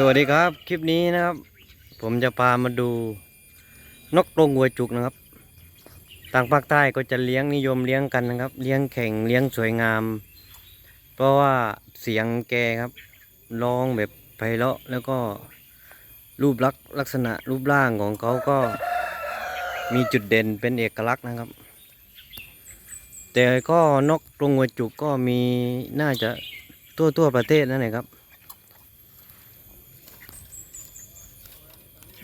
สวัสดีครับคลิปนี้นะครับ ผมจะพามาดูนกกรงหัวจุกนะครับทางภาคใต้ก็จะเลี้ยงนิยมเลี้ยงกันนะครับ เลี้ยงแข่งเลี้ยงสวยงาม เพราะว่าเสียงแกครับร้องแบบไพเราะแล้วก็รูปลักษณ์ลักษณะรูปร่างของเขาก็มีจุดเด่นเป็นเอกลักษณ์นะครับ แต่ก็นกกรงหัวจุกก็มีน่าจะทั่วทั่วประเทศนั่นแหละครับ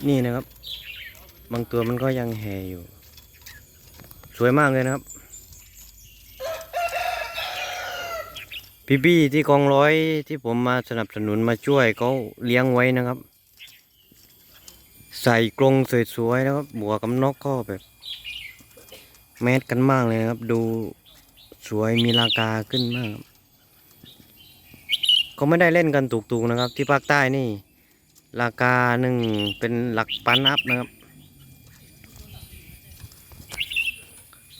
นี่นะครับ บางตัวมันก็ยังแห่อยู่ สวยมากเลยนะครับ พี่บี้ที่กองร้อยที่ผมมาสนับสนุนมาช่วยเขาเลี้ยงไว้นะครับ ใส่กรงสวยๆนะครับบวกกับนกก็แบบ แมสกันมากเลยนะครับ ดูสวยมีราคาขึ้นมากเขาไม่ได้เล่นกันถูกๆนะครับ ที่ภาคใต้นี่ ราคาหนึ่งเป็นหลักพันอัพนะครับ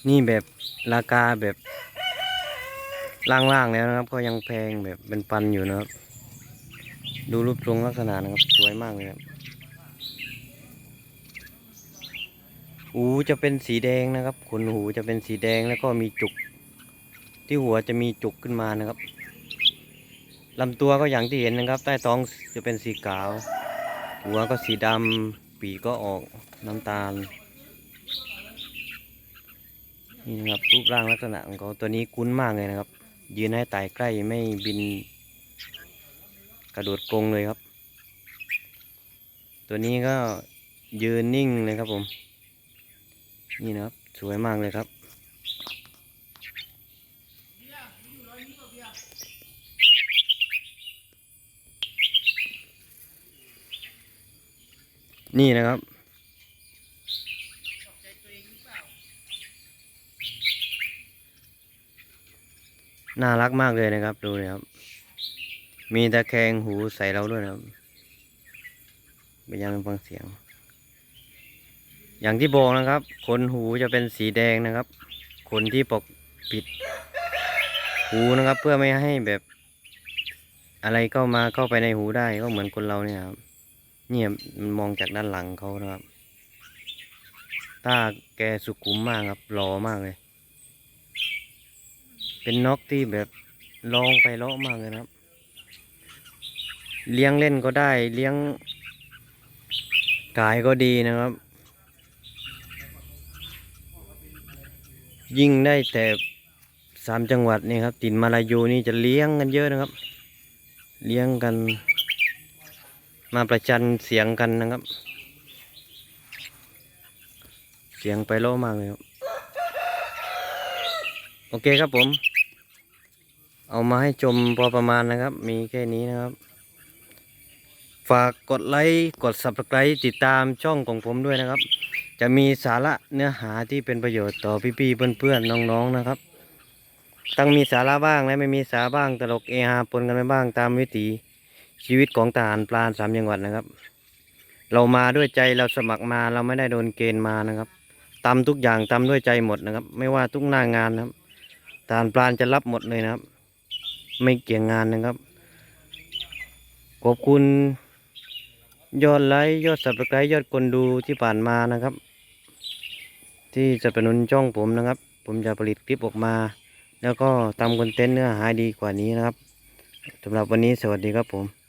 นี่แบบราคาแบบล่างๆแล้วนะครับ ก็ยังแพงแบบเป็นพันอยู่นะครับ ดูรูปทรงลักษณะนะครับ สวยมากเลยครับหูจะเป็นสีแดงนะครับขนหูจะเป็นสีแดงแล้วก็มีจุก ที่หัวจะมีจุกขึ้นมานะครับลำตัวก็อย่างที่เห็นนะครับ ใต้ท้องจะเป็นสีขาว หัวก็สีดำปีกก็ออกน้ำตาล นี่นะครับรูปร่างลักษณะของเขาตัวนี้คุ้นมากเลยนะครับ ยืนให้ไต่ใกล้ไม่บิน กระโดดกรงเลยครับ ตัวนี้ก็ยืนนิ่งเลยครับผม นี่นะครับ สวยมากเลยครับ นี่นะครับ น่ารักมากเลยนะครับ ดูเลยครับ มีตะแคงหูใส่เราด้วยนะครับไปยังฟังเสียง อย่างที่บอกนะครับ ขนหูจะเป็นสีแดงนะครับ ขนที่ปกปิด หูนะครับ เพื่อไม่ให้แบบ อะไรเข้ามาเข้าไปในหูได้ก็เหมือนคนเราเนี่ยครับ เนี่ยมันมองจากด้านหลังเขานะครับตาแกสุขุมมากครับหล่อมากเลย เป็นนกที่แบบลองไปเลาะมากเลยนะครับ เลี้ยงเล่นก็ได้ เลี้ยงกายก็ดีนะครับ ยิ่งได้แต่สามจังหวัดนี่ครับตินมาลายูนี่จะเลี้ยงกันเยอะนะครับ เลี้ยงกัน มาประจันเสียงกันนะครับ เสียงไปโลมากเลยครับ โอเคครับผม เอามาให้ชมพอประมาณนะครับ มีแค่นี้นะครับ ฝากกดไลค์กด subscribe ติดตามช่องของผมด้วยนะครับ จะมีสาระเนื้อหาที่เป็นประโยชน์ต่อพี่ๆเพื่อนๆน้องๆนะครับตั้งมีสาระบ้างและไม่มีสาระบ้างตลกเอฮาปนกันไปบ้างตามวิถี ชีวิตของทหารพราสามจังหวัดนะครับ เรามาด้วยใจเราสมัครมาเราไม่ได้โดนเกณฑ์มานะครับทำทุกอย่างทำด้วยใจหมดนะครับ ไม่ว่าทุกหน้างานนะครับทหารพราจะรับหมดเลยนะครับ ไม่เกี่ยงงานนะครับขอบคุณยอดไลค์ยอดสับสไครต์ยอดคนดูที่ผ่านมานะครับ ที่สนับสนุนช่องผมนะครับ ผมจะผลิตคลิปออกมา แล้วก็ทำคอนเทนต์เนื้อหาดีกว่านี้นะครับสำหรับวันนี้สวัสดีครับผม